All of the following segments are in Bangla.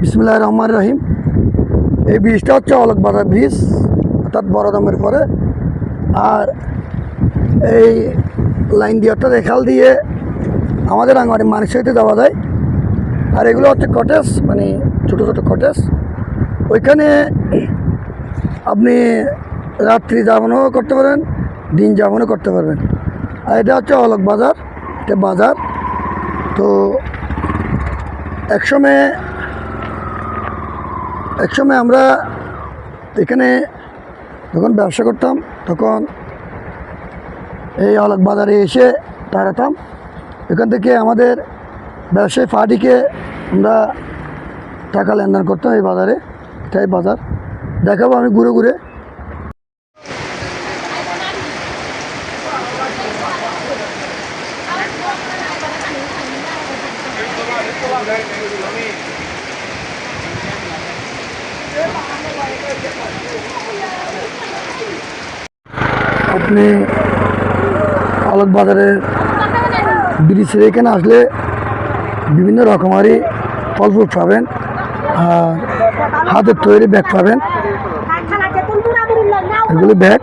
বিসমুল্লাহ রহমান রহিম। এই ব্রিজটা হচ্ছে অলোক বাজার ব্রিজ, অর্থাৎ বড়দামের পরে। আর এই লাইন দিয়ে অর্থাৎ এখাল দিয়ে আমাদের আঙ্গনে মানসিকতে যাওয়া যায়। আর এগুলো হচ্ছে কটেজ মানে ছোটো ছোটো কটেজ ওইখানে আপনি রাত্রি যাপনও করতে পারেন, দিন যাপনও করতে পারবেন। আর এটা হচ্ছে অলোক বাজার এটা বাজার। তো একসময় একসময় আমরা এখানে যখন ব্যবসা করতাম, তখন এই অলক বাজারে এসে দাঁড়াতাম। এখান থেকে আমাদের ব্যবসায়ী পার্টিকে আমরা টাকা লেনদেন করতাম এই বাজারে, এটাই বাজার। দেখাবো আমি ঘুরে ঘুরে। আপনি আলোক বাজারে ব্রিজের এখানে আসলে বিভিন্ন রকমারি ফল ফ্রুট পাবেন, আর হাতের তৈরি ব্যাগ পাবেন। এগুলি ব্যাগ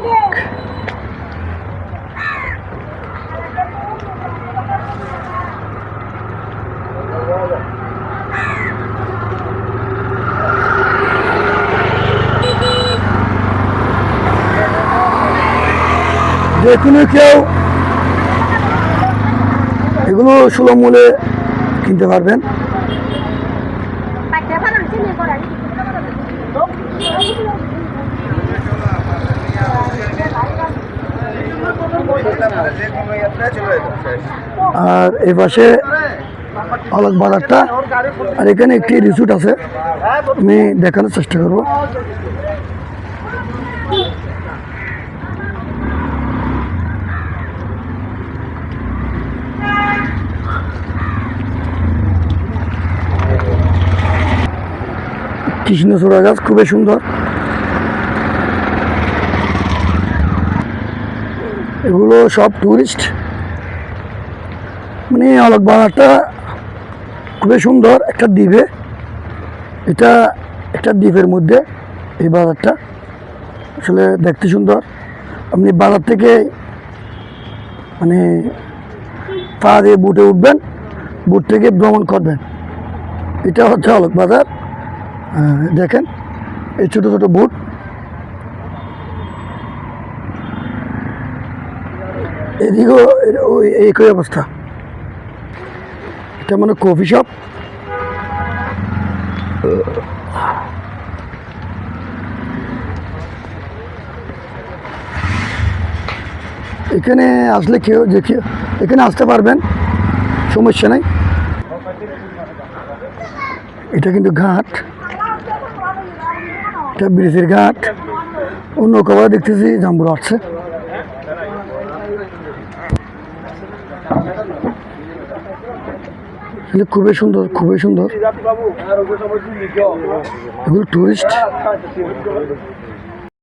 যে কোনো কেউ এগুলো সুলভ মূল্যে কিনতে পারবেন। আর এই পাশে আলোক বাজারটা, আর এখানে একটি রিসুট আছে। আমি দেখানোর চেষ্টা করব। কৃষ্ণচূড়া গাছ খুবই সুন্দর। এগুলো সব টুরিস্ট মানে আলোক বাজারটা খুবই সুন্দর, একটা দ্বীপে। এটা একটা দ্বীপের মধ্যে এই বাজারটা। আসলে দেখতে সুন্দর। আপনি বাজার থেকে মানে পা দিয়ে বুটে উঠবেন, বুট থেকে ভ্রমণ করবেন। এটা হচ্ছে আলোক বাজার। দেখেন, এই ছোটো ছোটো বুট। এদিকেও একই অবস্থা। এটা মানে কফি শপ। এখানে আসলে কেউ যে এখানে আসতে পারবেন, সমস্যা নাই। এটা কিন্তু ঘাট। এটা ব্রিজের ঘাট। অন্য কবার দেখতেছি জাম্বুর আসছে। খুবই সুন্দর খুবই সুন্দর। এগুলো টুরিস্ট